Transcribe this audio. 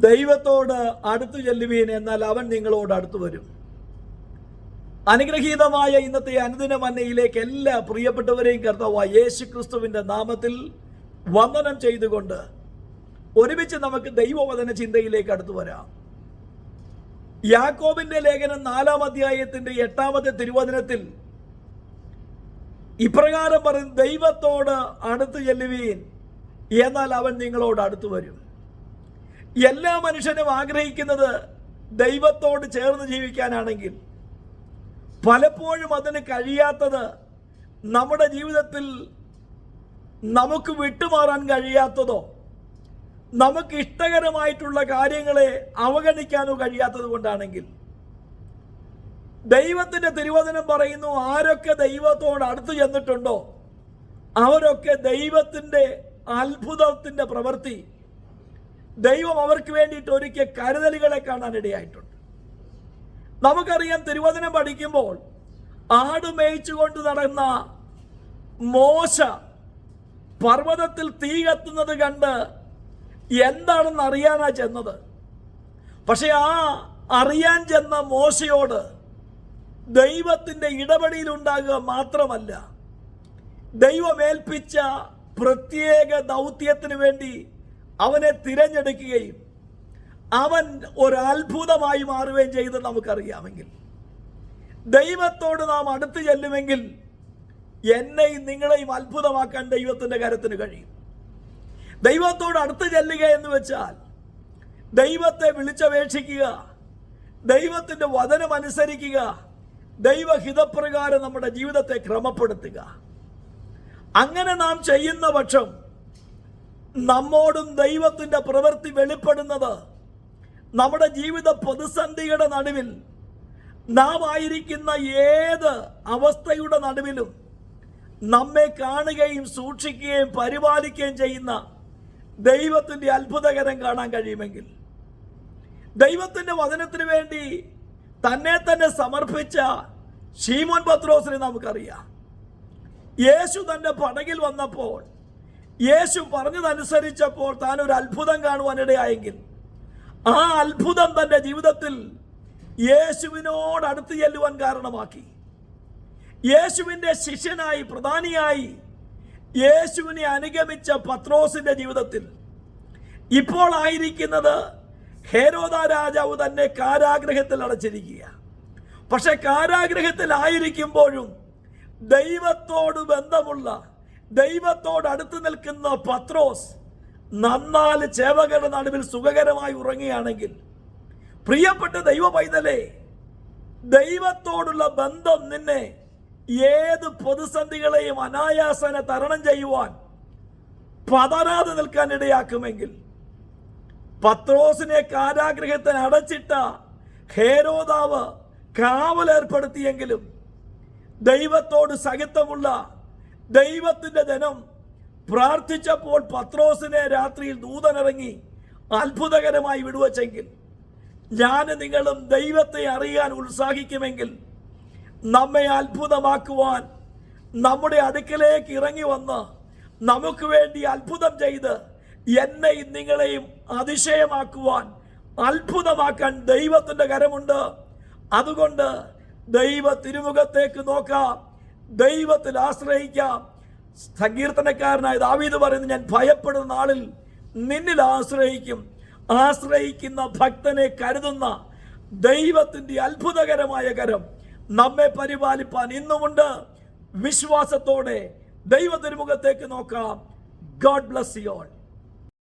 ദൈവത്തോട് അടുത്തു ചെല്ലുവീൻ എന്നാൽ അവൻ നിങ്ങളോട് അടുത്തു വരും. അനുഗ്രഹീതമായ ഇന്നത്തെ അനുദിന മന്നയിലേക്ക് എല്ലാ പ്രിയപ്പെട്ടവരെയും കർത്താവ് യേശു ക്രിസ്തുവിന്റെ നാമത്തിൽ വന്ദനം ചെയ്തുകൊണ്ട് ഒരുമിച്ച് നമുക്ക് ദൈവവചന ചിന്തയിലേക്ക് അടുത്തു വരാം. യാക്കോബിന്റെ ലേഖനം നാലാം അധ്യായത്തിന്റെ എട്ടാമത്തെ തിരുവചനത്തിൽ ഇപ്രകാരം പറയും ദൈവത്തോട് അടുത്തു ചെല്ലുവീൻ എന്നാൽ അവൻ നിങ്ങളോട് അടുത്തു വരും. എല്ലാ മനുഷ്യനും ആഗ്രഹിക്കുന്നത് ദൈവത്തോട് ചേർന്ന് ജീവിക്കാനാണെങ്കിൽ പലപ്പോഴും അതിന് കഴിയാത്തത് നമ്മുടെ ജീവിതത്തിൽ നമുക്ക് വിട്ടുമാറാൻ കഴിയാത്തതോ നമുക്ക് ഇഷ്ടകരമായിട്ടുള്ള കാര്യങ്ങളെ അവഗണിക്കാനോ കഴിയാത്തത് കൊണ്ടാണെങ്കിൽ ദൈവത്തിന്റെ തിരുവചനം പറയുന്നു ആരൊക്കെ ദൈവത്തോട് അടുത്തു ചെന്നിട്ടുണ്ടോ അവരൊക്കെ ദൈവത്തിന്റെ അത്ഭുതത്തിന്റെ പ്രവൃത്തി ദൈവം അവർക്ക് വേണ്ടിയിട്ട് ഒരുക്കിയ കരുതലുകളെ കാണാൻ ഇടയായിട്ടുണ്ട്. നമുക്കറിയാം തിരുവചനം പഠിക്കുമ്പോൾ ആട് മേയിച്ചുകൊണ്ട് നടന്ന മോശ പർവതത്തിൽ തീ കത്തുന്നത് കണ്ട് എന്താണെന്ന് അറിയാനാ ചെന്നത്? പക്ഷെ ആ അറിയാൻ ചെന്ന മോശയോട് ദൈവത്തിന്റെ ഇടപെടിയിൽ ഉണ്ടാകുക മാത്രമല്ല ദൈവമേൽപ്പിച്ച പ്രത്യേക ദൗത്യത്തിന് വേണ്ടി അവനെ തിരഞ്ഞെടുക്കുകയും അവൻ ഒരു അത്ഭുതമായി മാറുകയും ചെയ്ത് നമുക്കറിയാമെങ്കിൽ ദൈവത്തോട് നാം അടുത്ത് ചെല്ലുമെങ്കിൽ എന്നെയും നിങ്ങളെയും അത്ഭുതമാക്കാൻ ദൈവത്തിന്റെ കാര്യത്തിന് കഴിയും. ദൈവത്തോട് അടുത്ത് ചെല്ലുക എന്ന് വെച്ചാൽ ദൈവത്തെ വിളിച്ചപേക്ഷിക്കുക ദൈവത്തിന്റെ വചനം അനുസരിക്കുക ദൈവഹിതപ്രകാരം നമ്മുടെ ജീവിതത്തെ ക്രമപ്പെടുത്തുക. അങ്ങനെ നാം ചെയ്യുന്ന പക്ഷം നമ്മോടും ദൈവത്തിന്റെ പ്രവൃത്തി വെളിപ്പെടുന്നത് നമ്മുടെ ജീവിത പ്രതിസന്ധിയുടെ നടുവിൽ നാം ആയിരിക്കുന്ന ഏത് അവസ്ഥയുടെ നടുവിലും നമ്മെ കാണുകയും സൂക്ഷിക്കുകയും പരിപാലിക്കുകയും ചെയ്യുന്ന ദൈവത്തിന്റെ അത്ഭുതകരം കാണാൻ കഴിയുമെങ്കിൽ. ദൈവത്തിന്റെ വചനത്തിന് വേണ്ടി തന്നെ തന്നെ സമർപ്പിച്ച ഷീമോൻ പത്രോസിനെ നമുക്കറിയാം. യേശു തന്റെ പടകിൽ വന്നപ്പോൾ യേശു പറഞ്ഞതനുസരിച്ചപ്പോൾ താൻ ഒരു അത്ഭുതം കാണുവാനിടയായെങ്കിൽ ആ അത്ഭുതം തന്റെ ജീവിതത്തിൽ യേശുവിനോട് അടുത്ത് ചെല്ലുവാൻ കാരണമാക്കി. യേശുവിന്റെ ശിഷ്യനായി പ്രധാനിയായി യേശുവിനെ അനുഗമിച്ച പത്രോസിന്റെ ജീവിതത്തിൽ. ഇപ്പോൾ ആയിരിക്കുന്നത് ഹേരോദ രാജാവ് തന്നെ കാരാഗ്രഹത്തിൽ അടച്ചിരിക്കുക. പക്ഷെ കാരാഗ്രഹത്തിൽ ആയിരിക്കുമ്പോഴും ദൈവത്തോട് ബന്ധമുള്ള ദൈവത്തോട് അടുത്ത് നിൽക്കുന്ന പത്രോസ് നന്നാൽ ചേവകരുടെ നടുവിൽ സുഖകരമായി ഉറങ്ങുകയാണെങ്കിൽ പ്രിയപ്പെട്ട ദൈവ പൈതലേ ദൈവത്തോടുള്ള ബന്ധം നിന്നെ ഏത് പ്രതിസന്ധികളെയും അനായാസന തരണം ചെയ്യുവാൻ പതരാതെ നിൽക്കാൻ ഇടയാക്കുമെങ്കിൽ പത്രോസിനെ കാരാഗ്രഹത്തിന് അടച്ചിട്ട ഹേരോദാവ് കാവലേർപ്പെടുത്തിയെങ്കിലും ദൈവത്തോട് സഹിത്വമുള്ള ദൈവത്തിന്റെ ജനം പ്രാർത്ഥിച്ചപ്പോൾ പത്രോസിനെ രാത്രിയിൽ ദൂതനിറങ്ങി അത്ഭുതകരമായി വിടുവച്ചെങ്കിൽ ഞാൻ നിങ്ങളും ദൈവത്തെ അറിയാൻ ഉത്സാഹിക്കുമെങ്കിൽ നമ്മെ അത്ഭുതമാക്കുവാൻ നമ്മുടെ അടുക്കലേക്ക് ഇറങ്ങി വന്ന് നമുക്ക് വേണ്ടി അത്ഭുതം ചെയ്ത് എന്നെയും നിങ്ങളെയും അതിശയമാക്കുവാൻ അത്ഭുതമാക്കാൻ ദൈവത്തിന്റെ കരമുണ്ട്. അതുകൊണ്ട് ദൈവ തിരുമുഖത്തേക്ക് നോക്കാം. ദൈവത്തിൽ ആശ്രയിക്കാം. സങ്കീർത്തനക്കാരനായ ദാവീദ് പറയുന്നു ഞാൻ ഭയപ്പെടുന്ന നാളിൽ നിന്നിൽ ആശ്രയിക്കും. ആശ്രയിക്കുന്ന ഭക്തനെ കരുതുന്ന ദൈവത്തിന്റെ അത്ഭുതകരമായ കരം നമ്മെ പരിപാലിപ്പാൻ ഇന്നുമുണ്ട്. വിശ്വാസത്തോടെ ദൈവ തിരുമുഖത്തേക്ക് നോക്കാം. God bless you all.